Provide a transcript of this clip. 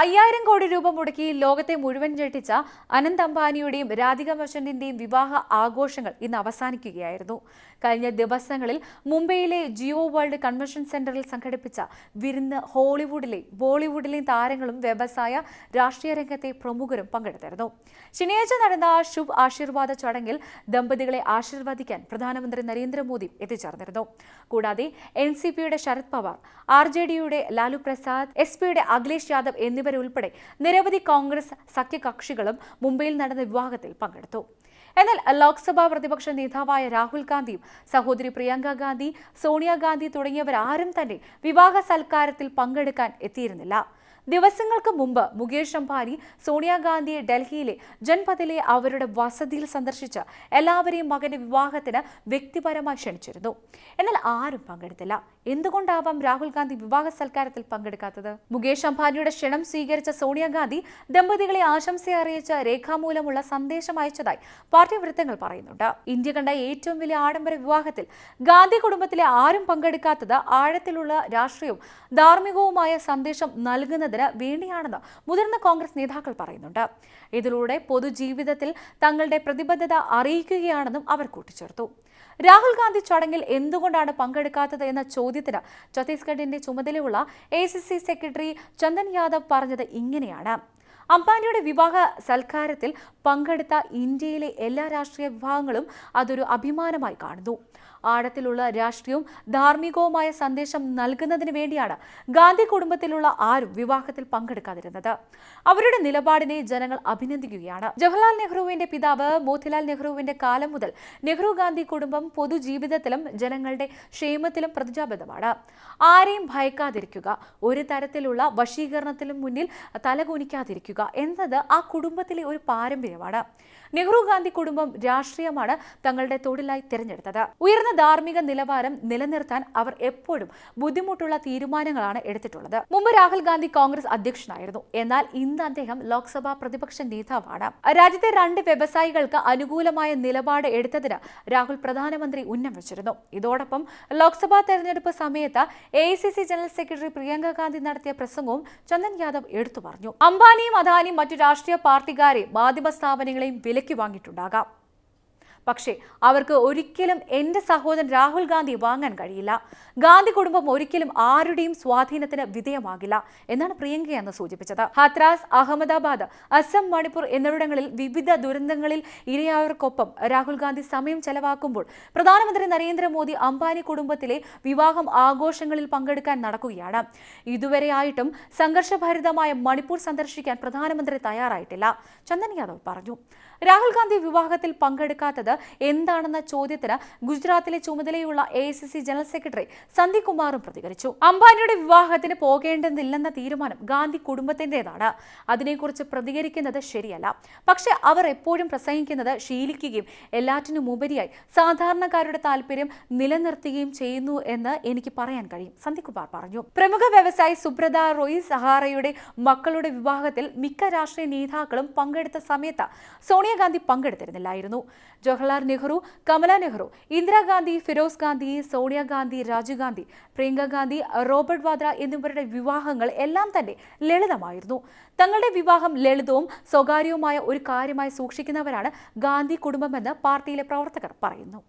അയ്യായിരം കോടി രൂപ മുടക്കി ലോകത്തെ മുഴുവൻ ഞെട്ടിച്ച അനന്ത് അംബാനിയുടെയും രാധിക മർച്ചന്റിന്റെയും വിവാഹ ആഘോഷങ്ങൾ ഇന്ന് അവസാനിക്കുകയായിരുന്നു. കഴിഞ്ഞ ദിവസങ്ങളിൽ മുംബൈയിലെ ജിയോ വേൾഡ് കൺവെൻഷൻ സെന്ററിൽ സംഘടിപ്പിച്ച വിരുന്ന് ഹോളിവുഡിലെയും ബോളിവുഡിലെയും താരങ്ങളും വ്യവസായ രാഷ്ട്രീയ രംഗത്തെ പ്രമുഖരും പങ്കെടുത്തിരുന്നു. ശനിയാഴ്ച നടന്ന ശുഭ് ആശീർവാദ ചടങ്ങിൽ ദമ്പതികളെ ആശീർവദിക്കാൻ പ്രധാനമന്ത്രി നരേന്ദ്രമോദി എത്തിച്ചേർന്നിരുന്നു. കൂടാതെ എൻ സി പിയുടെ ശരത് പവാർ ആർ ജെ ഡിയുടെ ലാലു പ്രസാദ് എസ് പിയുടെ അഖിലേഷ് യാദവ് എന്നിവരുൾപ്പെടെ നിരവധി കോൺഗ്രസ് സഖ്യകക്ഷികളും മുംബൈയിൽ നടന്ന വിവാഹത്തിൽ പങ്കെടുത്തു. എന്നാൽ ലോക്സഭാ പ്രതിപക്ഷ നേതാവായ രാഹുൽ ഗാന്ധിയും സഹോദരി പ്രിയങ്ക ഗാന്ധി സോണിയാഗാന്ധി തുടങ്ങിയവരാരും തന്നെ വിവാഹ സൽക്കാരത്തിൽ പങ്കെടുക്കാൻ എത്തിയിരുന്നില്ല. ദിവസങ്ങൾക്ക് മുമ്പ് മുകേഷ് അംബാനി സോണിയാഗാന്ധിയെ ഡൽഹിയിലെ ജൻപഥിലെ അവരുടെ വസതിയിൽ സന്ദർശിച്ച് എല്ലാവരെയും മകന്റെ വിവാഹത്തിന് വ്യക്തിപരമായി ക്ഷണിച്ചിരുന്നു. എന്നാൽ ആരും പങ്കെടുത്തില്ല. എന്തുകൊണ്ടാവാം രാഹുൽ ഗാന്ധി വിവാഹ സൽക്കാരത്തിൽ പങ്കെടുക്കാത്തത്? മുകേഷ് അംബാനിയുടെ ക്ഷണം സ്വീകരിച്ച സോണിയാഗാന്ധി ദമ്പതികളെ ആശംസ അറിയിച്ച രേഖാമൂലമുള്ള സന്ദേശം അയച്ചതായി പാർട്ടി വൃത്തങ്ങൾ പറയുന്നുണ്ട്. ഇന്ത്യ കണ്ട ഏറ്റവും വലിയ ആഡംബര വിവാഹത്തിൽ ഗാന്ധി കുടുംബത്തിലെ ആരും പങ്കെടുക്കാത്തത് ആഴത്തിലുള്ള രാഷ്ട്രീയവും ധാർമ്മികവുമായ സന്ദേശം നൽകുന്നതിന് വേണ്ടിയാണെന്ന് മുതിർന്ന കോൺഗ്രസ് നേതാക്കൾ പറയുന്നുണ്ട്. ഇതിലൂടെ പൊതുജീവിതത്തിൽ തങ്ങളുടെ പ്രതിബദ്ധത അറിയിക്കുകയാണെന്നും അവർ കൂട്ടിച്ചേർത്തു. രാഹുൽ ഗാന്ധി ചടങ്ങിൽ എന്തുകൊണ്ടാണ് പങ്കെടുക്കാത്തത് എന്ന ചോദ്യത്തിന് ഛത്തീസ്ഗഡിന്റെ ചുമതലയുള്ള എ സെക്രട്ടറി ചന്ദൻ യാദവ് പറഞ്ഞത് ഇങ്ങനെയാണ്. അംബാനിയുടെ വിവാഹ സൽക്കാരത്തിൽ പങ്കെടുത്ത ഇന്ത്യയിലെ എല്ലാ രാഷ്ട്രീയ വിഭാഗങ്ങളും അതൊരു അഭിമാനമായി കാണുന്നു. ആഴത്തിലുള്ള രാഷ്ട്രീയവും ധാർമ്മികവുമായ സന്ദേശം നൽകുന്നതിന് വേണ്ടിയാണ് ഗാന്ധി കുടുംബത്തിലുള്ള ആരും വിവാഹത്തിൽ പങ്കെടുക്കാതിരുന്നത്. അവരുടെ നിലപാടിനെ ജനങ്ങൾ അഭിനന്ദിക്കുകയാണ്. ജവഹർലാൽ നെഹ്റുവിന്റെ പിതാവ് മോത്തിലാൽ നെഹ്റുവിന്റെ കാലം മുതൽ നെഹ്റു ഗാന്ധി കുടുംബം പൊതുജീവിതത്തിലും ജനങ്ങളുടെ ക്ഷേമത്തിലും പ്രതിജ്ഞാബദ്ധമാണ്. ആരെയും ഭയക്കാതിരിക്കുക. ഒരു തരത്തിലുള്ള വശീകരണത്തിലും മുന്നിൽ തലകുനിക്കാതിരിക്കുക. എന്നത് ആ കുടുംബത്തിലെ ഒരു പാരമ്പര്യമാണ്. നെഹ്റു ഗാന്ധി കുടുംബം രാഷ്ട്രീയമാണ് തങ്ങളുടെ തൊഴിലായി തിരഞ്ഞെടുത്തത്. ഉയർന്ന ധാർമ്മിക നിലവാരം നിലനിർത്താൻ അവർ എപ്പോഴും ബുദ്ധിമുട്ടുള്ള തീരുമാനങ്ങളാണ് എടുത്തിട്ടുള്ളത്. മുമ്പ് രാഹുൽ ഗാന്ധി കോൺഗ്രസ് അധ്യക്ഷനായിരുന്നു. എന്നാൽ ഇന്ന് അദ്ദേഹം ലോക്സഭാ പ്രതിപക്ഷ നേതാവാണ്. രാജ്യത്തെ രണ്ട് വ്യവസായികൾക്ക് അനുകൂലമായ നിലപാട് എടുത്തതിന് രാഹുൽ പ്രധാനമന്ത്രി ഉന്നം വെച്ചിരുന്നു. ഇതോടൊപ്പം ലോക്സഭാ തെരഞ്ഞെടുപ്പ് സമയത്ത് A general secretary Priyanka Gandhi നടത്തിയ പ്രസംഗവും ചന്ദൻ യാദവ് എടുത്തു പറഞ്ഞു. അംബാനിയും അദാനിയും മറ്റു രാഷ്ട്രീയ പാർട്ടിക്കാരെ മാധ്യമ സ്ഥാപനങ്ങളെയും വിലയ്ക്ക് വാങ്ങിയിട്ടുണ്ടാകാം. പക്ഷേ അവർക്ക് ഒരിക്കലും എന്റെ സഹോദരൻ രാഹുൽ ഗാന്ധി വാങ്ങാൻ കഴിയില്ല. ഗാന്ധി കുടുംബം ഒരിക്കലും ആരുടെയും സ്വാധീനത്തിന് വിധേയമാകില്ല എന്നാണ് പ്രിയങ്ക എന്ന് സൂചിപ്പിച്ചത്. ഹത്രാസ് അഹമ്മദാബാദ് അസം മണിപ്പൂർ എന്നിവിടങ്ങളിൽ വിവിധ ദുരന്തങ്ങളിൽ ഇരയായവർക്കൊപ്പം രാഹുൽ ഗാന്ധി സമയം ചെലവാക്കുമ്പോൾ പ്രധാനമന്ത്രി നരേന്ദ്രമോദി അംബാനി കുടുംബത്തിലെ വിവാഹം ആഘോഷങ്ങളിൽ പങ്കെടുക്കാൻ നടക്കുകയാണ്. ഇതുവരെയായിട്ടും സംഘർഷഭരിതമായ മണിപ്പൂർ സന്ദർശിക്കാൻ പ്രധാനമന്ത്രി തയ്യാറായിട്ടില്ല. ചന്ദൻ യാദവ് പറഞ്ഞു. രാഹുൽ ഗാന്ധി വിവാഹത്തിൽ പങ്കെടുക്കാത്തത് എന്താണെന്ന ചോദ്യത്തിന് ഗുജറാത്തിലെ ചുമതലയുള്ള എ ജനറൽ സെക്രട്ടറി സന്ദീപ് കുമാറും പ്രതികരിച്ചു. അംബാനിയുടെ വിവാഹത്തിന് പോകേണ്ടതില്ലെന്ന തീരുമാനം ഗാന്ധി കുടുംബത്തിന്റെതാണ്. അതിനെക്കുറിച്ച് പ്രതികരിക്കുന്നത് ശരിയല്ല. പക്ഷെ അവർ എപ്പോഴും പ്രസംഗിക്കുന്നത് ശീലിക്കുകയും എല്ലാറ്റിനും ഉപരിയായി സാധാരണക്കാരുടെ താല്പര്യം നിലനിർത്തുകയും ചെയ്യുന്നു എന്ന് എനിക്ക് പറയാൻ കഴിയും സന്ദീപ് കുമാർ പറഞ്ഞു. പ്രമുഖ വ്യവസായി സുബ്രത റോയി സഹാറയുടെ മക്കളുടെ വിവാഹത്തിൽ മിക്ക രാഷ്ട്രീയ നേതാക്കളും പങ്കെടുത്ത സമയത്ത് സോണിയാഗാന്ധി പങ്കെടുത്തിരുന്നില്ലായിരുന്നു. ജവഹർലാൽ നെഹ്റു കമല നെഹ്റു ഇന്ദിരാഗാന്ധി ഫിറോസ് ഗാന്ധി സോണിയാഗാന്ധി രാജീവ് ഗാന്ധി പ്രിയങ്ക ഗാന്ധി റോബർട്ട് വാദ്ര എന്നിവരുടെ വിവാഹങ്ങൾ എല്ലാം തന്നെ ലളിതമായിരുന്നു. തങ്ങളുടെ വിവാഹം ലളിതവും സ്വകാര്യവുമായ ഒരു കാര്യമായി സൂക്ഷിക്കുന്നവരാണ് ഗാന്ധി കുടുംബമെന്ന് പാർട്ടിയിലെ പ്രവർത്തകർ പറയുന്നു.